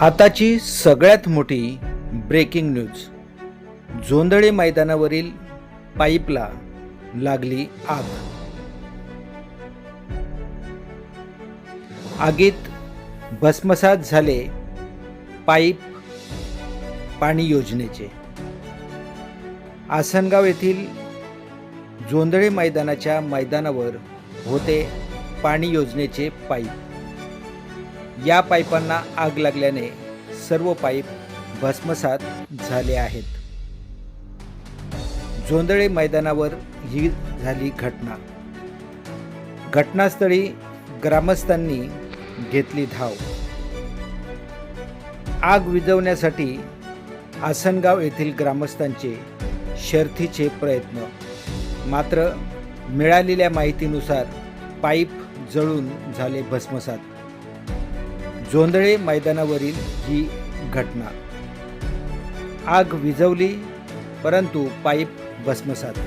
आताची सगळ्यात मोठी ब्रेकिंग न्यूज जोंधळे मैदानावरील पाईपला लागली आग. आगीत भस्मसात झाले पाईप पाणी योजनेचे. आसनगाव येथील जोंधळे मैदानाच्या मैदानावर होते पाणी योजनेचे पाईप. या पाईपांना आग लागल्याने सर्व पाईप भस्मसात झाले आहेत. जोंदळे मैदानावर ही झाली घटना. घटनास्थळी ग्रामस्थांनी घेतली धाव. आग विझवण्यासाठी आसनगाव येथील ग्रामस्थांचे शर्थीचे प्रयत्न. मात्र मिळालेल्या माहितीनुसार पाईप जळून झाले भस्मसात. जोंधळे मैदानावरील ही घटना. आग विझवली परंतु पाईप भस्मसात.